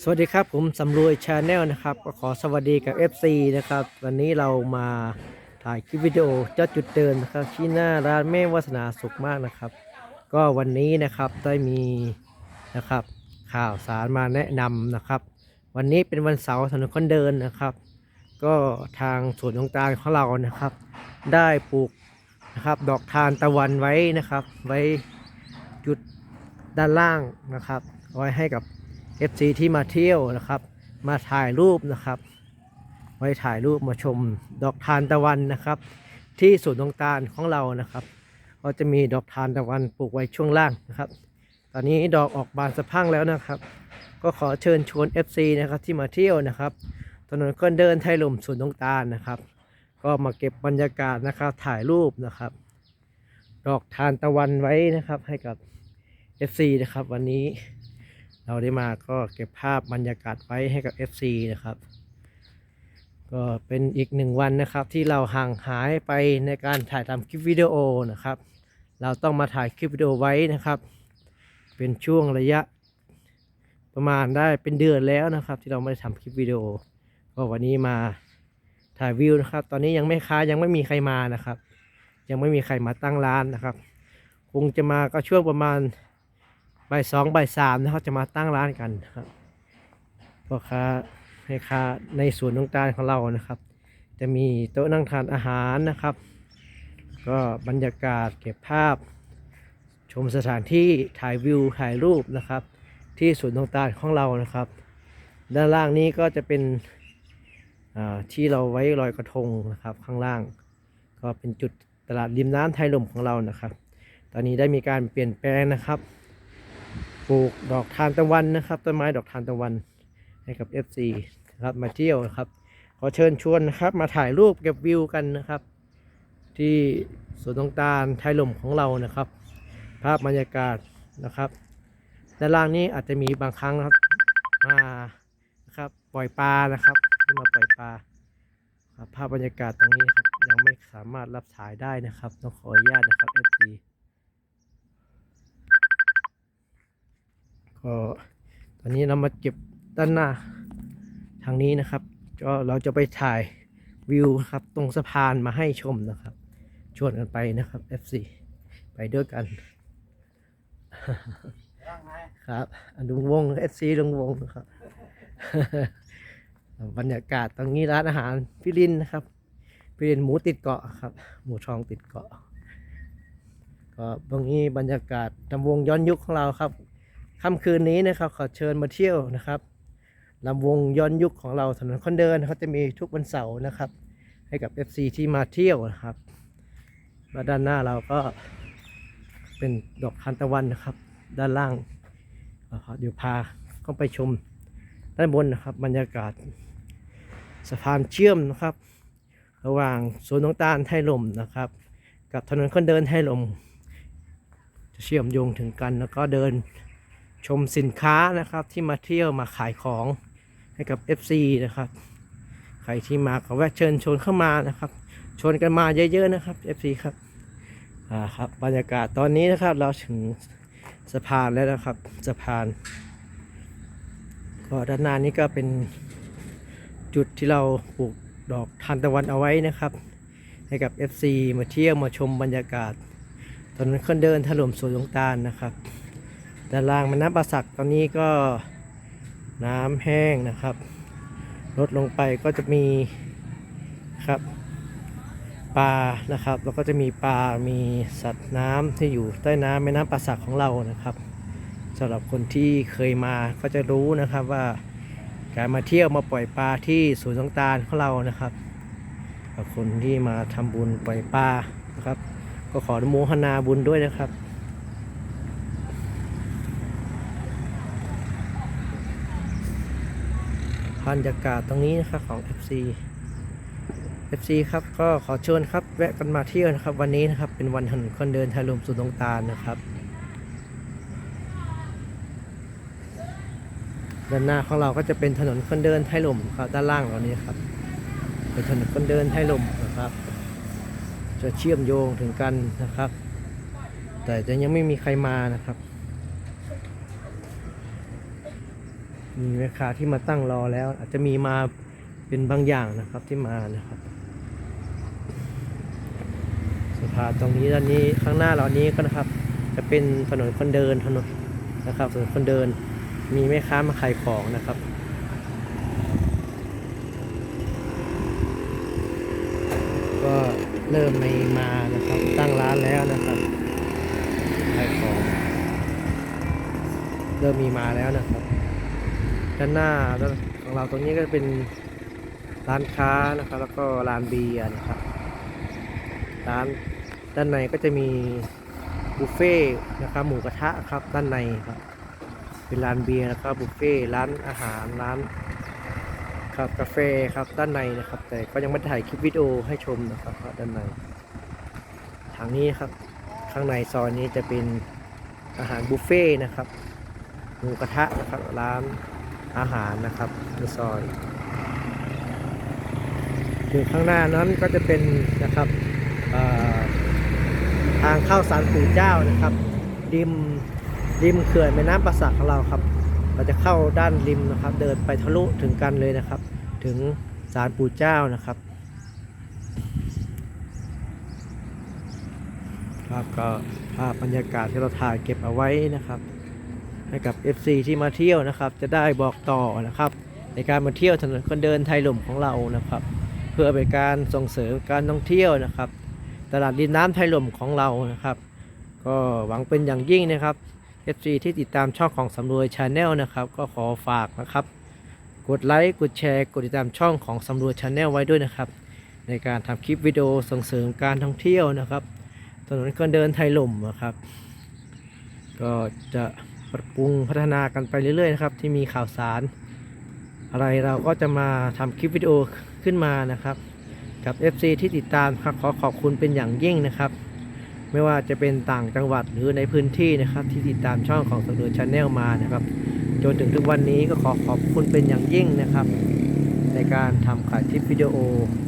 สวัสดีครับผมสำรวยชาแนลนะครับก็ขอสวัสดีกับ FC นะครับ วันนี้เรามาถ่ายคลิปวิดีโอเจ้าจุดเดินนะครับที่หน้าร้านแม่วาสนาสุขมากนะครับ ก็วันนี้นะครับได้มีนะครับข่าวสารมาแนะนำนะครับ วันนี้เป็นวันเสาร์ถนนคนเดินนะครับ ก็ทางสวนของตาลของเรานะครับ ได้ปลูกนะครับดอกทานตะวันไว้นะครับ ไว้จุดด้านล่างนะครับ ไว้ให้กับ FC ที่มาเที่ยวนะครับ มาถ่ายรูปนะครับ ไว้ถ่ายรูปมาชมดอกทานตะวันนะครับ ที่สวนดงตาลของเรานะครับก็จะมีดอกทานตะวันปลูกไว้ช่วงล่างนะครับ ตอนนี้ดอกออกบานสะพั่งแล้วนะครับ ก็ขอเชิญชวน FC นะครับที่มาเที่ยวนะครับถนนคนเดินไทยลมสวนดงตาลนะครับ ก็มาเก็บบรรยากาศนะครับถ่ายรูปนะครับ ดอกทานตะวันไว้นะครับให้กับ FC นะครับวันนี้ เราได้มาก็เก็บภาพบรรยากาศไว้ให้กับ FC นะครับ ก็เป็นอีกหนึ่งวันนะครับที่เราห่างหายไปในการถ่ายทำคลิปวิดีโอนะครับ เราต้องมาถ่ายคลิปวิดีโอไว้นะครับ เป็นช่วงระยะประมาณได้เป็นเดือนแล้วนะครับ ที่เราไม่ได้ทำคลิปวิดีโอก็วันนี้มาถ่ายวิวนะครับ ตอนนี้ยังไม่ค้ายังไม่มีใครมานะครับ ยังไม่มีใครมาตั้งร้านนะครับ คงจะมาก็ช่วงประมาณ บ่ายสองบ่ายสามนะครับจะมาตั้งร้านกันครับพ่อค้าแม่ค้าในสวนต่างของเรานะครับ จะมีโต๊ะนั่งทานอาหารนะครับ ก็บรรยากาศเก็บภาพ ชมสถานที่ถ่ายวิวถ่ายรูปนะครับ ที่สวนต่างของเรานะครับ ด้านล่างนี้ก็จะเป็นที่เราไว้ลอยกระทงนะครับ ข้างล่าง ก็เป็นจุดตลาดริมน้ำไทยลมของเรานะครับ ตอนนี้ได้มีการเปลี่ยนแปลงนะครับ ปลูกดอกทานตะวันนะครับ ต้นไม้ดอกทานตะวันให้กับ FC นะครับมาเที่ยวนะครับ ขอเชิญชวนนะครับ มาถ่ายรูปเก็บวิวกันนะครับ ที่สวนตงตาลไทยลมของเรานะครับ ภาพบรรยากาศนะครับด้านล่างนี้อาจจะมีบางครั้งครับมานะครับปล่อยปลานะครับที่มาปล่อยปลาภาพบรรยากาศตรงนี้ครับยังไม่สามารถรับถ่ายได้นะครับ ต้องขออนุญาตนะครับ FC ก็ตอนนี้เรามาเก็บด้านหน้าทางนี้นะครับก็เราจะไปถ่ายวิวครับ ตรงสะพานมาให้ชมนะครับ ชวนกันไปนะครับ FC ไปด้วยกัน ครับอันลุงวง FC ลุงวงนะครับ บรรยากาศตรงนี้ร้านอาหารพี่ลินนะครับพี่ลินหมูติดเกาะครับ หมูทองติดเกาะ ก็ตรงนี้บรรยากาศลำวงย้อนยุคของเราครับ ค่ำคืนนี้นะครับขอเชิญมาเที่ยวนะครับลำวงย้อนยุคของเราถนนคนเดินเขาจะมีทุกวันเสาร์นะครับ ให้กับ FC ที่มาเที่ยวนะครับมาด้านหน้าเราก็เป็นดอกทานตะวันนะครับ ด้านล่างเดี๋ยวพาเข้าไปชมด้านบนนะครับ บรรยากาศสะพานเชื่อมนะครับ ระหว่างสวนน้องตาลไทยลมนะครับ กับถนนคนเดินไทยลมจะเชื่อมโยงถึงกันแล้วก็เดิน ชมสินค้านะครับที่มาเที่ยวมาขายของให้กับ FC นะครับ ใครที่มาก็แวะเชิญชวนเข้ามานะครับ ชวนกันมาเยอะๆนะครับ FC ครับอ่าครับบรรยากาศตอนนี้นะครับเราถึงสะพานแล้วนะครับสะพาน ก็ด้านหน้านี้ก็เป็นจุดที่เราปลูกดอกทานตะวันเอาไว้นะครับ ให้กับ FC มาเที่ยวมาชมบรรยากาศถนนคนเดินถล่มสวนลงตาลนะครับ ด้านล่างม่น้ำประสักตอนนี้ก็น้ำแห้งนะครับลดลงไปก็จะมีครับปลานะครับ แล้วก็จะมีปลา มีสัตว์น้ำที่อยู่ใต้น้ำแม่น้ำประสักของเรานะครับสำหรับคนที่เคยมาก็จะรู้นะครับว่าการมาเที่ยวมาปล่อยปลาที่สวนสงตาลของเรานะครับกับคนที่มาทำบุญปล่อยปลานะครับ ก็ขอโมทนาบุญด้วยนะครับ บรรยากาศตรงนี้นะครับของ FC FC ครับก็ขอเชิญครับแวะกันมาเที่ยวนะครับ วันนี้นะครับเป็นวันถนนคนเดินไทยลมสุดตรงตาลนะครับ ด้านหน้าของเราก็จะเป็นถนนคนเดินไทยลมครับด้านล่างเรานี้ครับเป็นถนนคนเดินไทยลมนะครับ จะเชื่อมโยงถึงกันนะครับ แต่จะยังไม่มีใครมานะครับ มีแม่ค้าที่มาตั้งรอแล้ว อาจจะมีมาเป็นบางอย่างนะครับที่มานะครับสะพานตรงนี้ด้านนี้ข้างหน้าเรานี้ก็นะครับ จะเป็นถนนคนเดินถนนนะครับถนนคนเดินมีแม่ค้ามาขายของนะครับก็เริ่มมีมานะครับ ตั้งร้านแล้วนะครับขายของเริ่มมีมาแล้วนะครับ ด้านหน้าของเราตรงนี้ก็เป็นร้านค้านะครับ แล้วก็ร้านเบียร์นะครับ ร้านด้านในก็จะมีบุฟเฟ่ต์นะครับหมูกระทะครับด้านในครับ เป็นร้านเบียร์นะครับบุฟเฟ่ร้านอาหารร้านครับกาแฟครับด้านในนะครับ แต่ก็ยังไม่ได้ถ่ายคลิปวิดีโอให้ชมนะครับด้านใน ทางนี้ครับ ข้างในซอยนี้จะเป็นอาหารบุฟเฟ่ต์นะครับหมูกระทะนะครับร้าน อาหารนะครับในซอยอยู่ข้างหน้านั้นก็จะเป็นนะครับทางเข้าสารปู่เจ้านะครับ ริมริมเขื่อนแม่น้ำประสักของเราครับ เราจะเข้าด้านริมนะครับ เดินไปทะลุถึงกันเลยนะครับ ถึงสารปู่เจ้านะครับครับก็ภาพบรรยากาศที่เราถ่ายเก็บเอาไว้นะครับ ให้กับ FC ที่มาเที่ยวนะครับ จะได้บอกต่อนะครับ ในการมาเที่ยวถนนคนเดินไทยหล่มของเรานะครับ เพื่อเป็นการส่งเสริมการท่องเที่ยวนะครับ ตลาดดินน้ำไทยหล่มของเรานะครับ ก็หวังเป็นอย่างยิ่งนะครับ FC ที่ติดตามช่องของสำรวยชาแนลนะครับ ก็ขอฝากนะครับ กดไลค์กดแชร์กดติดตามช่องของสำรวยชาแนลไว้ด้วยนะครับ ในการทำคลิปวิดีโอส่งเสริมการท่องเที่ยวนะครับ ถนนคนเดินไทยหล่มนะครับ ก็จะ ปรับปรุงพัฒนากันไปเรื่อยๆนะครับ ที่มีข่าวสาร อะไรเราก็จะมาทำคลิปวิดีโอขึ้นมานะครับ กับ FC ที่ติดตามครับขอขอบคุณเป็นอย่างยิ่งนะครับ ไม่ว่าจะเป็นต่างจังหวัดหรือในพื้นที่นะครับ ที่ติดตามช่องของสำรวจชาแนลมานะครับ จนถึงทุกวันนี้ก็ขอขอบคุณเป็นอย่างยิ่งนะครับ ในการทำขายคลิปวิดีโอ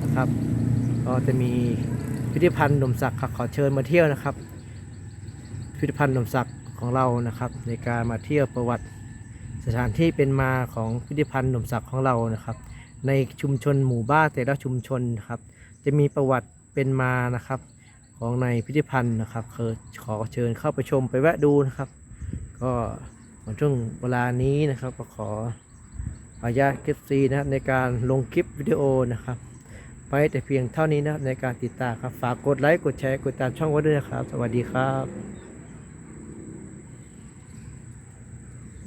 นะครับ ก็จะมีพิพิธภัณฑ์หนมศักดิ์ขอเชิญมาเที่ยวนะครับพิพิธภัณฑ์หนมศักดิ์ ของเรานะครับ ในการมาเที่ยวประวัติสถานที่เป็นมาของพิพิธภัณฑ์หนุ่มศักดิ์ของเรานะครับ ในชุมชนหมู่บ้านแต่ละชุมชนนะครับ จะมีประวัติเป็นมานะครับ ของในพิพิธภัณฑ์นะครับเคยขอเชิญเข้าไปชมไปแวะดูนะครับ ก็ในช่วงเวลานี้นะครับก็ขออนุญาตคลิปซีนะครับในการลงคลิปวิดีโอนะครับไปแต่เพียงเท่านี้นะครับในการติดตามครับฝากกดไลค์กดแชร์กดติดตามช่องไว้ด้วยนะครับ สวัสดีครับ